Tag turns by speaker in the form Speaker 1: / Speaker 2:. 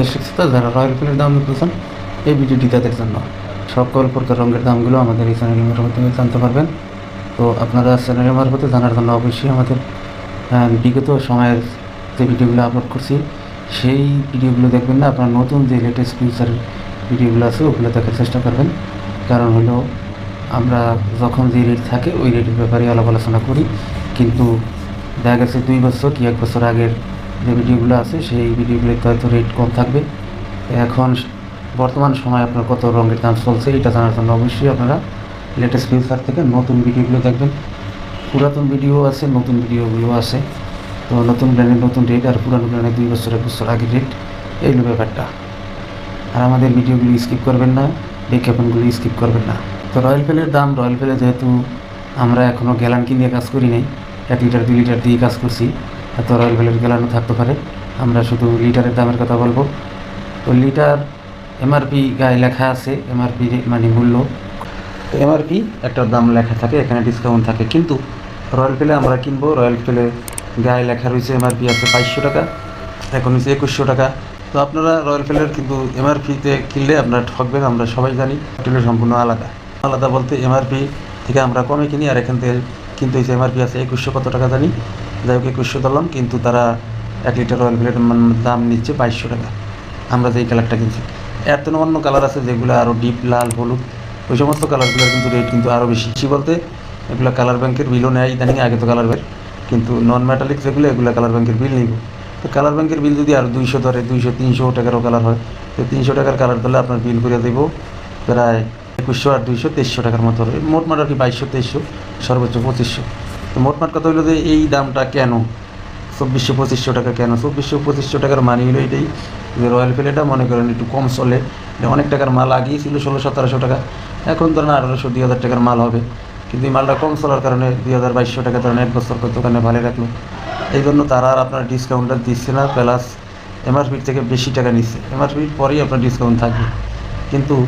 Speaker 1: দর্শক শ্রোতা, যারা রয়্যাল এনফিল্ডের দাম দেখতেছেন এই ভিডিওটি তাদের জন্য। সকল প্রকার রঙের দামগুলো আমাদের এই চ্যানেলের মারফতে জানতে পারবেন। তো আপনারা চ্যানেলের মারফতে জানার জন্য অবশ্যই আমাদের বিগত সময়ের যে ভিডিওগুলো আপলোড করছি, সেই ভিডিওগুলো দেখবেন না, আপনার নতুন যে লেটেস্ট ফিউচার ভিডিওগুলো আছে, ওগুলো দেখার চেষ্টা করবেন। কারণ হলো, আমরা যখন যে রেট থাকে, ওই রেটের ব্যাপারে আলাপ আলোচনা করি। কিন্তু দেখা গেছে দুই বছর কি এক বছর আগের যে ভিডিওগুলো আছে, সেই ভিডিওগুলোতে হয়তো রেট কম থাকবে। এখন বর্তমান সময় আপনার কত রঙের দাম চলছে, এটা জানার জন্য অবশ্যই আপনারা লেটেস্ট ফিউচার থেকে নতুন ভিডিওগুলো দেখবেন। পুরাতন ভিডিও আছে, নতুন ভিডিওগুলো আছে। তো নতুন ব্র্যান্ডের নতুন রেট আর পুরানো ব্র্যান্ডের দুই বছর, এক বছর আগের রেট এইগুলো ব্যাপারটা। আর আমাদের ভিডিওগুলি স্কিপ করবেন না, বিজ্ঞাপনগুলি স্কিপ করবেন না। তো রয়্যাল ফেলের দাম রয়্যাল ফেলে যেহেতু আমরা এখনও গ্যালান কিনে কাজ করি নাই, এক লিটার দুই লিটার দিয়ে কাজ করছি এত রয়্যাল ফেলের গ্যালানও থাকতে পারে। আমরা শুধু লিটারের দামের কথা বলব। তো লিটার এমআরপি গায়ে লেখা আছে, এমআরপি মানে মূল্য। এমআরপি একটা দাম লেখা থাকে, এখানে ডিসকাউন্ট থাকে। কিন্তু রয়্যাল ফেলে আমরা কিনবো। রয়্যাল ফেলে গায়ে লেখা রয়েছে, এমআরপি আছে বাইশশো টাকা, এখন হচ্ছে একুশশো টাকা। তো আপনারা রয়্যাল ফেলের কিন্তু এমআরপিতে কিনলে আপনারা ঠকবেন, আমরা সবাই জানি। টেলের সম্পূর্ণ আলাদা। আলাদা বলতে এমআরপি থেকে আমরা কমে কিনি, আর এখান থেকে কিন্তু এমআরপি আছে একুশশো কত টাকা জানি। যাই হোক, একুশশো ধরলাম, কিন্তু তারা এক লিটার রয়্যাল ফেলের দাম নিচ্ছে বাইশশো টাকা। আমরা যেই কালারটা কিনছি। এর তো অন্য কালার আছে যেগুলো আরও ডিপ লাল, হলুদ, ওই সমস্ত কালারগুলোর কিন্তু রেট কিন্তু আরও বেশি। বলতে, এগুলো কালার ব্যাংকের বিলও নেয় ইদানিং, আগে তো কালার বের কিন্তু নন মেটালিক যেগুলো, এগুলো কালার ব্যাংকের বিল নিব। তো কালার ব্যাংকের বিল যদি আর দুইশো ধরে, দুইশো, তিনশো টাকারও কালার হয়, তো তিনশো টাকার কালার দিলে আপনার বিল করে দেব প্রায় একুশশো আর দুইশো, তেইশশো টাকার মতো হবে। মোটমাট বাইশশো, তেইশশো, সর্বোচ্চ পঁচিশশো। মোটমাট কথা হলো যে এই দামটা কেন? চব্বিশশো, পঁচিশশো টাকা কেন? চব্বিশশো, পঁচিশশো টাকার মানি হলো এটাই। যে রয়্যাল ফিলেটা মনে করেন একটু কম চলে। অনেক টাকার মাল, আগেই ছিল ষোলো, সতেরোশো টাকা। এখন ধরেন আঠারোশো, দুই হাজার টাকার মাল হবে। কিন্তু এই মালটা কম চলার কারণে দুই হাজার বাইশশো টাকা ধরেন এক বছর দোকানে ভালো রাখল। এই জন্য তারা আর আপনার ডিসকাউন্টটা দিচ্ছে না। প্লাস এমআরপির থেকে বেশি টাকা নিচ্ছে। এমআরপির পরেই আপনার ডিসকাউন্ট থাকবে। কিন্তু